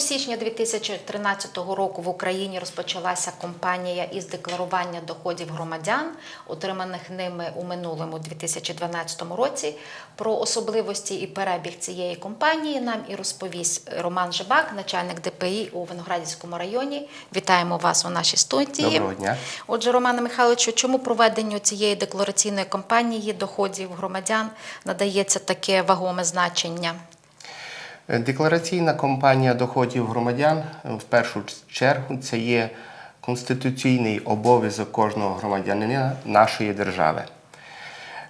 січня 2013 року в Україні розпочалася кампанія із декларування доходів громадян, отриманих ними у минулому 2012 році. Про особливості і перебіг цієї кампанії нам і розповість Роман Жибак, начальник ДПІ у Виноградівському районі. Вітаємо вас у нашій студії. Доброго дня. Отже, Романе Михайловичу, чому проведенню цієї деклараційної кампанії доходів громадян надається таке вагоме значення? Деклараційна кампанія доходів громадян е, в першу чергу це є конституційний обов'язок кожного громадянина нашої держави.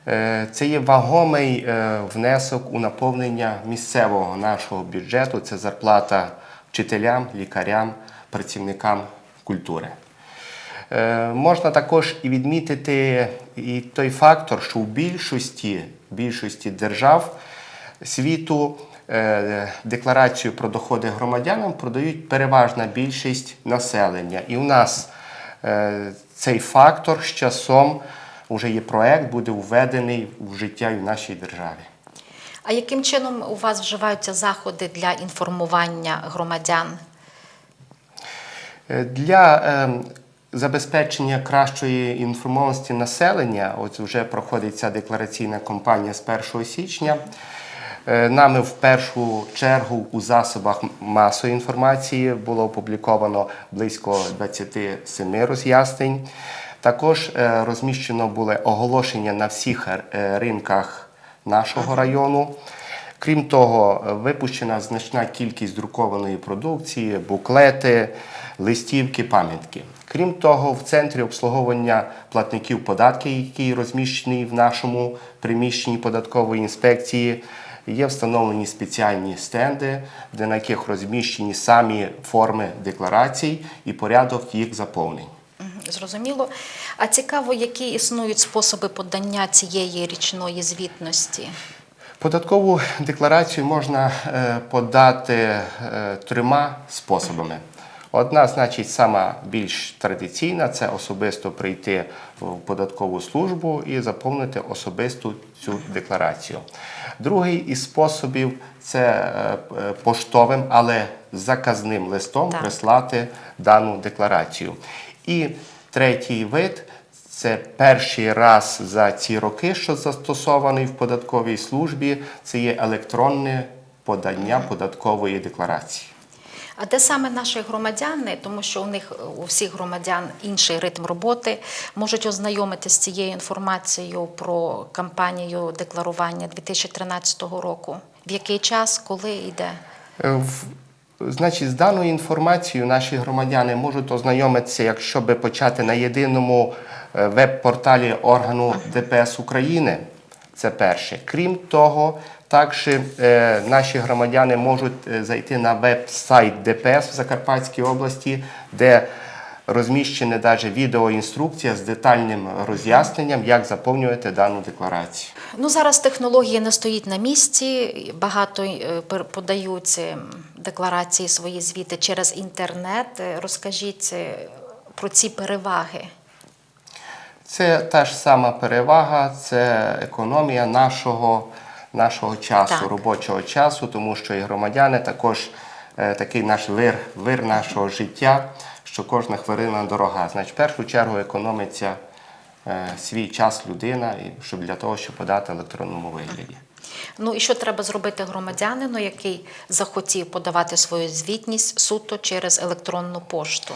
Е, Це є вагомий е, внесок у наповнення місцевого нашого бюджету. Це зарплата вчителям, лікарям, працівникам культури. Е, Можна також і відмітити і той фактор, що в більшості, більшості держав світу е, декларацію про доходи громадянам продають переважна більшість населення. І у нас е, цей фактор з часом вже є проект, буде введений в життя і в нашій державі. А яким чином у вас вживаються заходи для інформування громадян? Е, Для е, забезпечення кращої інформованості населення, от вже проходить ця деклараційна кампанія з 1 січня. Е, Нами в першу чергу у засобах масової інформації було опубліковано близько 27 роз'яснень. Також е, розміщено були оголошення на всіх е, ринках нашого району. Крім того, випущена значна кількість друкованої продукції, буклети, листівки, пам'ятки. Крім того, в центрі обслуговування платників податків, який розміщений в нашому приміщенні податкової інспекції, є встановлені спеціальні стенди, де на яких розміщені самі форми декларацій і порядок їх заповнень. Зрозуміло. А цікаво, які існують способи подання цієї річної звітності? Податкову декларацію можна е, подати е, трьома способами. Одна, значить, сама більш традиційна це особисто прийти в податкову службу і заповнити особисту цю декларацію. Другий із способів це е, поштовим, але заказним листом Так. прислати дану декларацію. І третій вид це перший раз за ці роки, що застосований в податковій службі, це є електронне подання податкової декларації. А де саме наші громадяни, тому що у них у всіх громадян інший ритм роботи, можуть ознайомитися з цією інформацією про кампанію декларування 2013 року? В який час, коли йде? Е, в- Значить, з даною інформацією наші громадяни можуть ознайомитися, якщо би почати на єдиному е, веб-порталі органу ДПС України. Це перше. Крім того, також е, наші громадяни можуть е, зайти на веб-сайт ДПС в Закарпатській області, де розміщена навіть відеоінструкція з детальним роз'ясненням, як заповнювати дану декларацію. Ну зараз технологія не стоїть на місці. Багато е, подають е, декларації свої звіти через інтернет. Е, Розкажіть про ці переваги. Це та ж сама перевага, це економія нашого, нашого часу, Так. робочого часу, тому що і громадяни також е, такий наш вир, вир нашого життя, що кожна хвилина дорога. Значить, в першу чергу економиться е, свій час людина, щоб для того, щоб подати електронному вигляді. Ну і що треба зробити громадянину, який захотів подавати свою звітність суто через електронну пошту?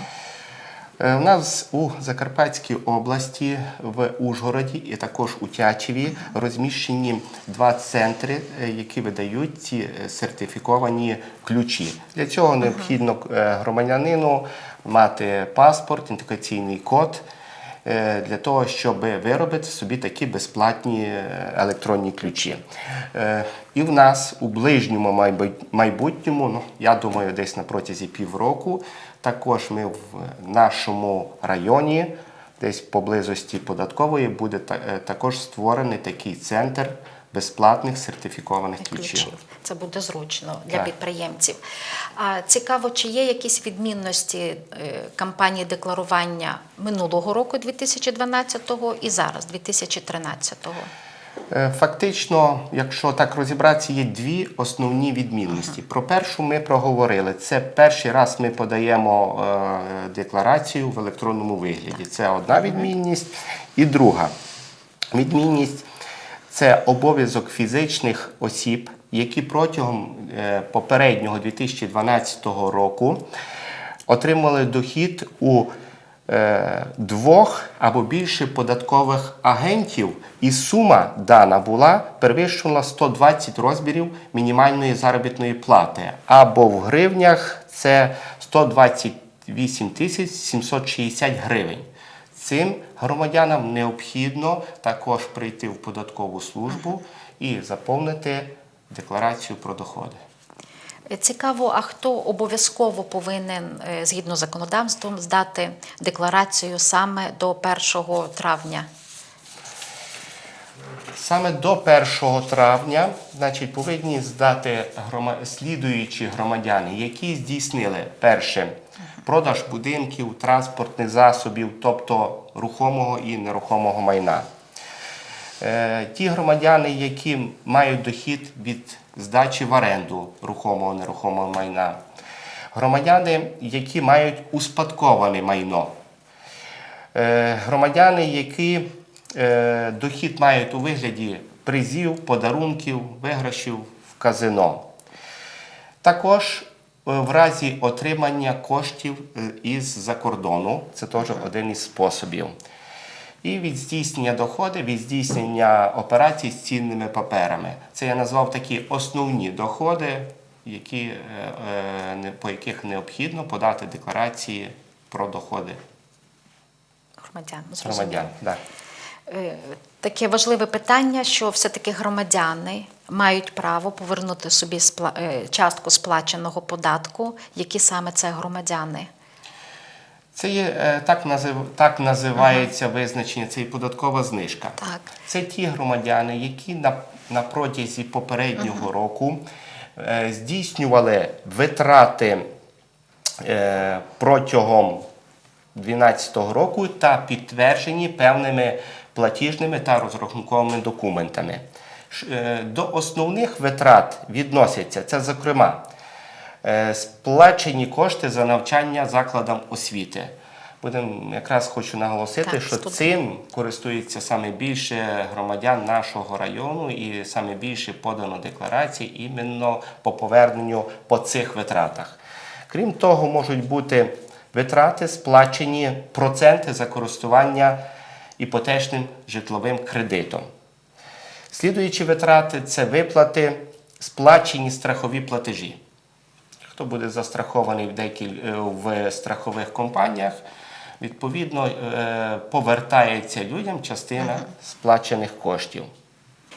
Е, У нас у Закарпатській області, в Ужгороді і також у Тячеві розміщені два центри, е, які видають ці е, сертифіковані ключі. Для цього необхідно е, громадянину мати паспорт, ідентифікаційний код. е, Для того, щоб виробити собі такі безплатні е, електронні ключі. Е, І в нас у ближньому майбутньому, ну я думаю, десь на протязі півроку, також ми в нашому районі, десь поблизості податкової, буде е, також створений такий центр безплатних сертифікованих ключів. ключів. Це буде зручно для Так. підприємців. А цікаво, чи є якісь відмінності е, кампанії декларування минулого року, 2012-го, і зараз, 2013-го? Е, Фактично, якщо так розібратися, є дві основні відмінності. Про першу ми проговорили. Це перший раз ми подаємо е, декларацію в електронному вигляді. Це одна відмінність. І друга відмінність це обов'язок фізичних осіб, які протягом е, попереднього 2012 року отримали дохід у двох або більше податкових агентів, і сума дана була перевищувала 120 розмірів мінімальної заробітної плати, або в гривнях це 128 тисяч 760 гривень. Цим громадянам необхідно також прийти в податкову службу і заповнити декларацію про доходи. Цікаво, а хто обов'язково повинен е, згідно з законодавством здати декларацію саме до 1 травня? Саме до 1 травня значить, повинні здати слідуючі громадяни, які здійснили перше продаж будинків, транспортних засобів, тобто рухомого і нерухомого майна. Е, Ті громадяни, які мають дохід від здачі в оренду рухомого нерухомого майна, громадяни, які мають успадковане майно, Е, громадяни, які е, дохід мають у вигляді призів, подарунків, виграшів в казино. Також в разі отримання коштів е, із-за кордону, це теж один із способів. І від здійснення доходи, від здійснення операцій з цінними паперами. Це я назвав такі основні доходи, які, е, е, по яких необхідно подати декларації про доходи Громадян, громадян. Да. Е, Таке важливе питання, що все-таки громадяни мають право повернути собі частку сплаченого податку, які саме це громадяни. Це є е, так, назив, так називається визначення, це є податкова знижка. Так. Це ті громадяни, які на, на протязі попереднього року е, здійснювали витрати е, протягом 2012 року та підтверджені певними платіжними та розрахунковими документами. Е, До основних витрат відносяться це, зокрема, сплачені кошти за навчання закладам освіти. Будем, якраз хочу наголосити, Так, що студ- цим користується саме більше громадян нашого району і саме більше подано декларацій іменно по поверненню по цих витратах. Крім того, можуть бути витрати, сплачені проценти за користування іпотечним житловим кредитом. Слідуючі витрати це виплати, сплачені страхові платежі. Хто буде застрахований в, декіль... е, в страхових компаніях, відповідно е, повертається людям частина сплачених коштів.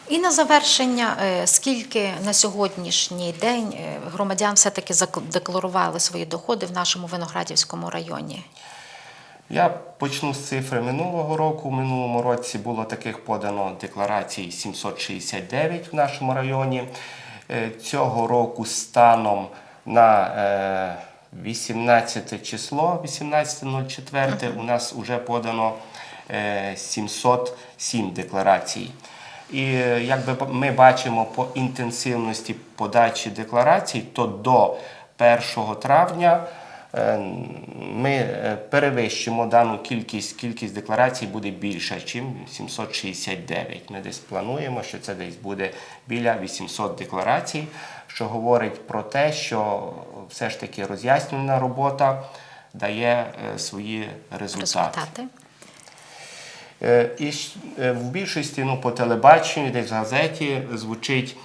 І на завершення, е, скільки на сьогоднішній день громадян все-таки зак- декларували свої доходи в нашому Виноградівському районі? Я почну з цифри минулого року. У минулому році було таких подано декларацій 769 в нашому районі. Цього року станом на е, 18 число, 18.04, у нас вже подано е, 707 декларацій. І якби як ми бачимо по інтенсивності подачі декларацій, то до 1 травня е, ми е, перевищимо дану кількість, кількість декларацій буде більша, ніж 769. Ми десь плануємо, що це десь буде біля 800 декларацій, що говорить про те, що все ж таки роз'яснювальна робота дає е, свої результати. Результати? Е, І е, в більшості ну, по телебаченню, десь в газеті звучить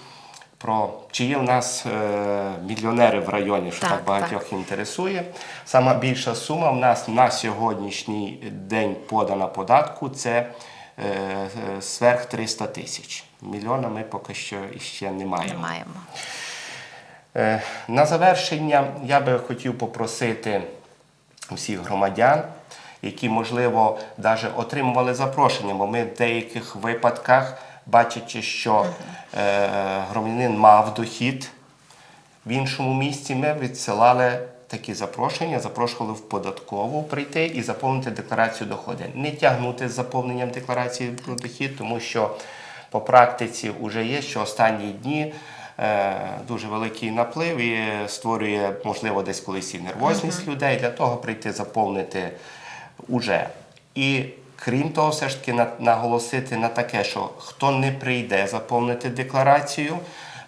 про чи є в нас е, мільйонери в районі, що так, Так, багатьох інтересує. Сама більша сума в нас на сьогоднішній день подана податку це е, е, сверх 300 тисяч. Мільйона ми поки що іще не маємо. Не маємо. Е, На завершення я би хотів попросити всіх громадян, які, можливо, навіть отримували запрошення, бо ми в деяких випадках, бачачи, що е, громадянин мав дохід в іншому місці, ми відсилали такі запрошення, запрошували в податкову прийти і заповнити декларацію доходу. Не тягнути з заповненням декларації про дохід, тому що по практиці вже є, що останні дні е, дуже великий наплив і створює, можливо, десь колись і нервозність людей для того прийти заповнити уже. І крім того, все ж таки на- наголосити на таке, що хто не прийде заповнити декларацію,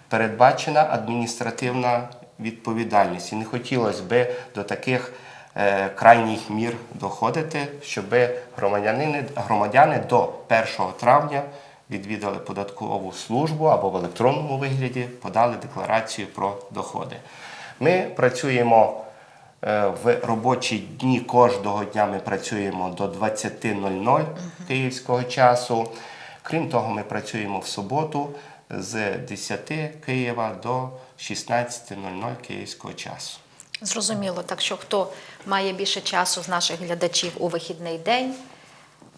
передбачена адміністративна відповідальність. І не хотілося би до таких е, крайніх мір доходити, щоб громадяни, громадяни до 1 травня відвідали податкову службу або в електронному вигляді подали декларацію про доходи. Ми працюємо в робочі дні кожного дня ми працюємо до 20.00 київського часу. Крім того, ми працюємо в суботу з 10 Києва до 16.00 київського часу. Зрозуміло, так що хто має більше часу з наших глядачів у вихідний день,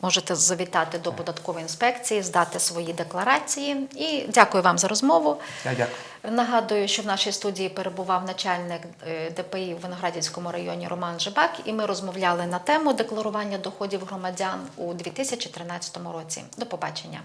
можете завітати до податкової інспекції, здати свої декларації. І дякую вам за розмову. Я дякую. Нагадую, що в нашій студії перебував начальник е, ДПІ в Виноградівському районі Роман Жибак, і ми розмовляли на тему декларування доходів громадян у 2013 році. До побачення.